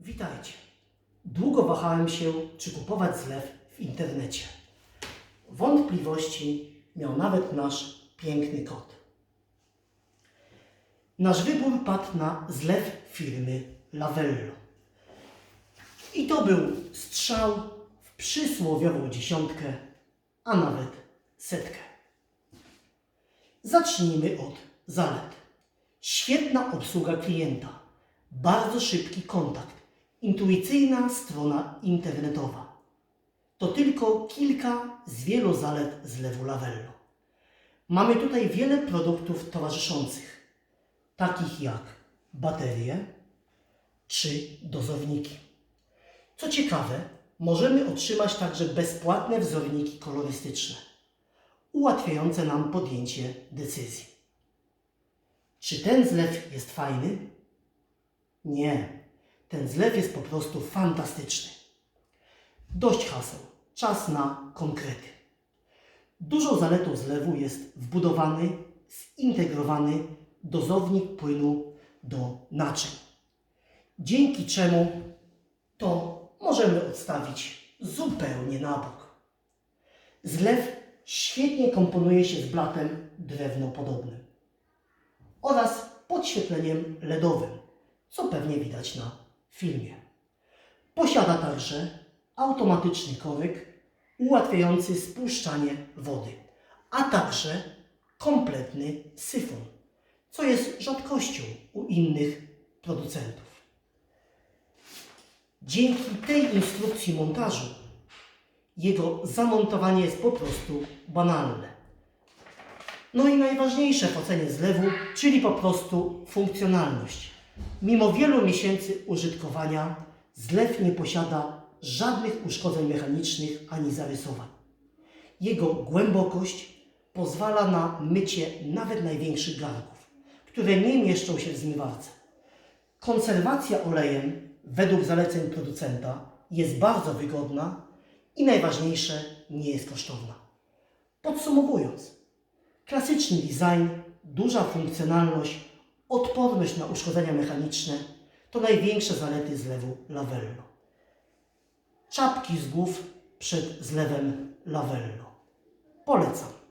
Witajcie. Długo wahałem się, czy kupować zlew w internecie. Wątpliwości miał nawet nasz piękny kot. Nasz wybór padł na zlew firmy Lavello. I to był strzał w przysłowiową dziesiątkę, a nawet setkę. Zacznijmy od zalet. Świetna obsługa klienta, bardzo szybki kontakt, intuicyjna strona internetowa. To tylko kilka z wielu zalet zlewu Lavello. Mamy tutaj wiele produktów towarzyszących, takich jak baterie czy dozowniki. Co ciekawe, możemy otrzymać także bezpłatne wzorniki kolorystyczne, ułatwiające nam podjęcie decyzji. Czy ten zlew jest fajny? Nie, ten zlew jest po prostu fantastyczny. Dość haseł, czas na konkrety. Dużą zaletą zlewu jest wbudowany, zintegrowany dozownik płynu do naczyń. Dzięki czemu to możemy odstawić zupełnie na bok. Zlew świetnie komponuje się z blatem drewnopodobnym oraz podświetleniem LEDowym, co pewnie widać na filmie. Posiada także automatyczny korek ułatwiający spuszczanie wody, a także kompletny syfon, co jest rzadkością u innych producentów. Dzięki tej instrukcji montażu jego zamontowanie jest po prostu banalne. No i najważniejsze w ocenie zlewu, czyli po prostu funkcjonalność. Mimo wielu miesięcy użytkowania zlew nie posiada żadnych uszkodzeń mechanicznych ani zarysowań. Jego głębokość pozwala na mycie nawet największych garnków, które nie mieszczą się w zmywarce. Konserwacja olejem według zaleceń producenta jest bardzo wygodna i najważniejsze nie jest kosztowna. Podsumowując, klasyczny design, duża funkcjonalność, odporność na uszkodzenia mechaniczne to największe zalety zlewu Lavello. Czapki z głów przed zlewem Lavello. Polecam.